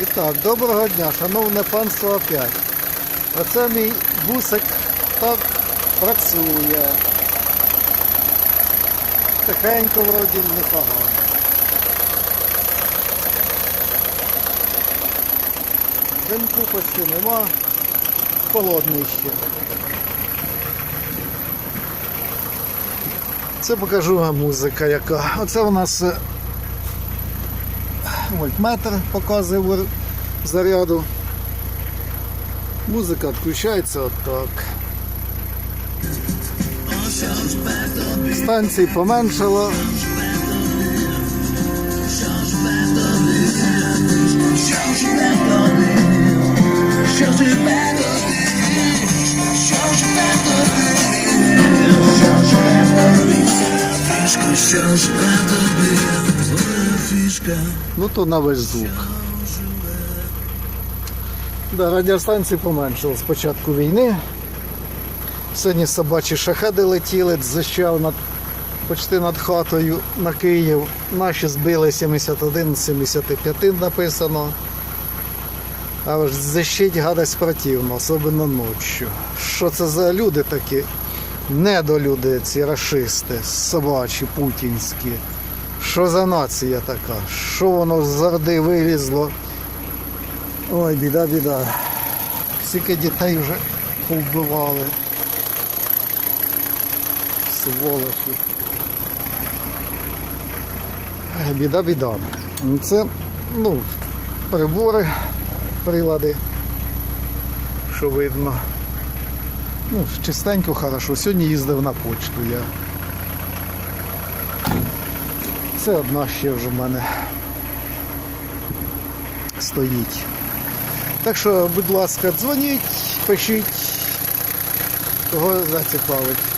І так, доброго дня, шановне панство опять. Оце мій бусик так працює. Тихенько вроді непогано. Димку почти нема, холодний ще. Це покажу вам музика яка. Оце у нас е, вольтметр показує заряду. Музика відключається отак. Станцій поменшало. Ну то на весь звук. Да, радіостанції поменшало з початку війни. Сьогодні собачі шахеди летіли, зищав над, почти над хатою на Київ. Наші збили 71-75 написано. А ж зищить гадость противно, особливо ночі. Що це за люди такі? Недолюди, ці рашисти, собачі, путінські. Що за нація така? Що воно з орди вилізло? Ой, біда, біда. Скільки дітей вже повбивали. Сволочі. Е, Біда, біда. Ну, Це, ну, прибори, прилади, що видно. Ну, чистенько, хорошо. Сьогодні їздив на почту я. Це одна ще вже в мене стоїть. Так що, будь ласка, дзвоніть, пишіть, кого зацікавить.